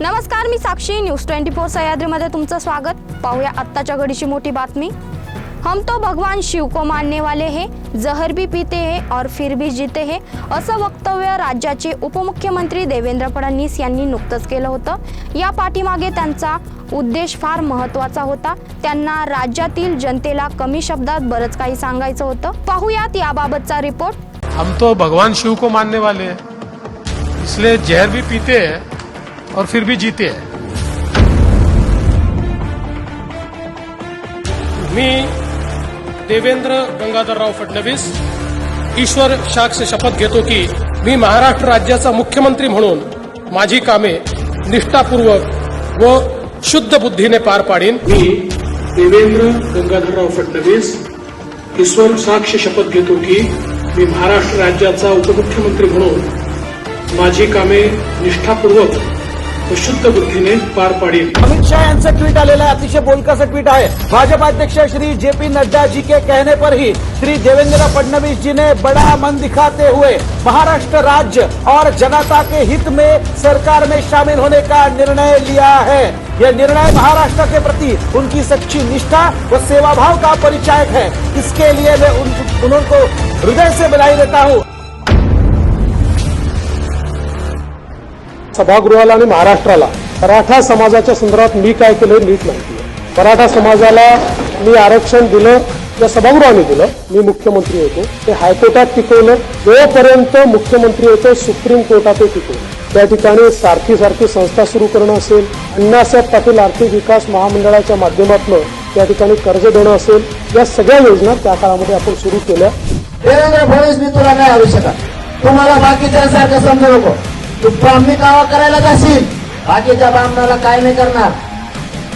नमस्कार मी Sakshi. News twenty four सह्याद्रीमध्ये तुमचं स्वागत. पाहूया आत्ताच्या घडीची मोठी बातमी. हम तो भगवान शिव को मानने वाले हे जहर भी पीते हे और फिर भी जीते हे असं वक्तव्य राज्याचे उपमुख्यमंत्री देवेंद्र फडणवीस यांनी नुकतंच केलं होतं. या पाठीमागे त्यांचा उद्देश फार महत्त्वाचा होता. त्यांना राज्यातील जनतेला कमी शब्दात बरंच काही सांगायचं होतं. पाहूयात याबाबतचा रिपोर्ट हम तो भगवान शिव को मानने वाले हैं इसलिए जहर भी पीते हैं और फिर भी जीते हैं। मी देवेंद्र गंगाधरराव फडणवीस ईश्वर साक्ष शपथ घेतो की मी महाराष्ट्र राज्याचा मुख्यमंत्री म्हणून माझी कामे निष्ठापूर्वक व शुद्ध बुद्धीने पार पाडीन. मी देवेंद्र गंगाधरराव फडणवीस ईश्वर साक्ष शपथ घेतो की मी महाराष्ट्र राज्याचा उपमुख्यमंत्री म्हणून माझी कामे निष्ठापूर्वक शुद्ध बुद्धीने पार पाडीन अमित शाह यांचं ट्विट आलेलं आहे अतिशय बोलकंसं ट्विट अध्यक्ष श्री जे पी नड्डा जी के कहने पर ही श्री देवेंद्र फडणवीस जी ने बड़ा मन दिखाते हुए महाराष्ट्र राज्य और जनता के हित में सरकार में शामिल होने का निर्णय लिया है। यह निर्णय महाराष्ट्र के प्रति उनकी सच्ची निष्ठा व सेवा भाव का परिचायक है। इसके लिए मैं उन, उनको हृदय से बधाई देता हूँ। सभागृहाला आणि महाराष्ट्राला मराठा समाजाच्या संदर्भात मी काय केलं नीट माहिती आहे. मराठा समाजाला मी आरक्षण दिलं या सभागृहाने दिलं. मी मुख्यमंत्री होतो. ते हायकोर्टात टिकवलं. जोपर्यंत मुख्यमंत्री होतो सुप्रीम कोर्टात टिकवलं. त्या ठिकाणी सारखी सारखी संस्था सुरू करणं असेल अण्णासाहेब पाटील आर्थिक विकास महामंडळाच्या माध्यमातून त्या ठिकाणी कर्ज देणं असेल या सगळ्या योजना त्या काळामध्ये आपण सुरू केल्या. देवेंद्र फडणवीस मी तुला नाही आणू शकत? तुम्हाला बाकीच्यांसारखं समजू नको. तू ब्राह्मी दावा करायला जाशील. बाकीच्या ब्राह्मणाला काय नाही करणार.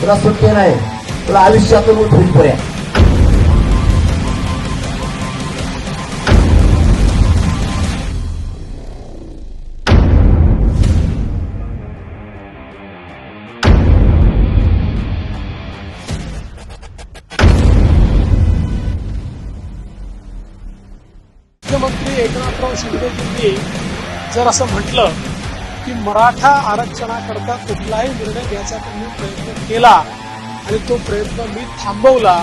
तुला सुट्टी नाही. तुला आयुष्यातून उठून पुऱ्या. मुख्यमंत्री एकनाथराव शिंदेजींनी जर असं म्हटलं की मराठा आरक्षणाकरता कुठलाही निर्णय घ्यायचा मी प्रयत्न केला आणि तो प्रयत्न मी थांबवला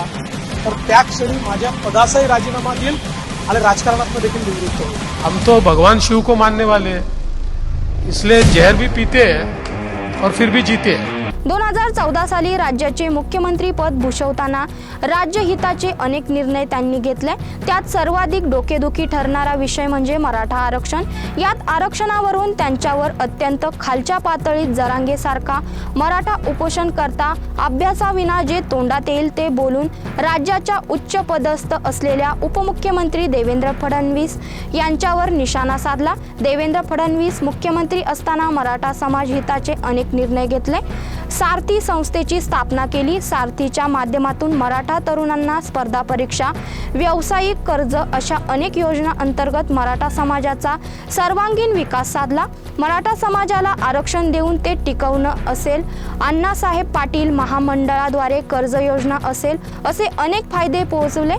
तर त्या क्षणी माझ्या पदाचाही राजीनामा देईल आणि राजकारणात देखील निवृत्त होईल हम तो भगवान शिव को मानने वाले इसलिए जहर भी पीते और फिर भी जीते दोन हजार चौदा साली राज्याचे मुख्यमंत्री पद भूषवताना राज्यहिताचे अनेक निर्णय त्यांनी घेतले. त्यात सर्वाधिक डोकेदुखी ठरणारा विषय म्हणजे मराठा आरक्षण. यात आरक्षणावरून त्यांच्यावर अत्यंत खालच्या पातळीत जरांगेसारखा मराठा उपोषण करता अभ्यासाविना जे तोंडात येईल ते बोलून राज्याच्या उच्च पदस्थ असलेल्या उपमुख्यमंत्री देवेंद्र फडणवीस यांच्यावर निशाणा साधला. देवेंद्र फडणवीस मुख्यमंत्री असताना मराठा समाज हिताचे अनेक निर्णय घेतले. सारथी संस्थेची स्थापना केली. सारथीच्या माध्यमातून मराठा तरुणांना स्पर्धा परीक्षा व्यावसायिक कर्ज अशा अनेक योजना अंतर्गत मराठा समाजाचा सर्वांगीण विकास साधला. मराठा समाजाला आरक्षण देऊन ते टिकवणं असेल. अण्णासाहेब पाटील महामंडळाद्वारे कर्ज योजना असेल असे अनेक फायदे पोहोचवले.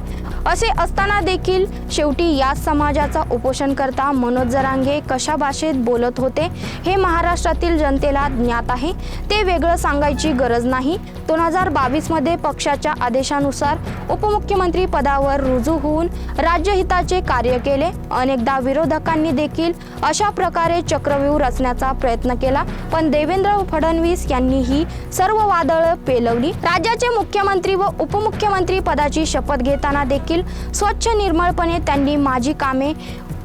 असे असताना देखील शेवटी या समाजाचा उपोषण करता मनोज जरांगे कशा भाषेत बोलत होते हे महाराष्ट्रातील जनतेला ज्ञात आहे. ते वेगळं सांगायची गरज नाही. दोन हजार बावीसमध्ये पक्षाच्या आदेशानुसार उपमुख्यमंत्री पदावर रुजू होऊन राज्यहिताचे कार्य केले. अनेकदा विरोधकांनी देखील अशा प्रकारे चक्रव्यूह रचण्याचा प्रयत्न केला. पण देवेंद्र फडणवीस यांनी ही सर्व वादळं पेलवली. राज्याचे मुख्यमंत्री व उपमुख्यमंत्री पदाची शपथ घेताना देखील देखील स्वच्छ निर्मळपणे त्यांनी माझी कामे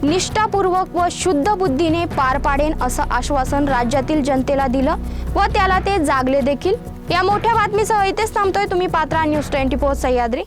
निष्ठापूर्वक व शुद्ध बुद्धीने पार पाडेन असं आश्वासन राज्यातील जनतेला दिलं व त्याला ते जागले देखील. या मोठ्या बातमीसह इथेच थांबतोय. तुम्ही पात्रा न्यूज ट्वेंटी फोर सह्याद्री.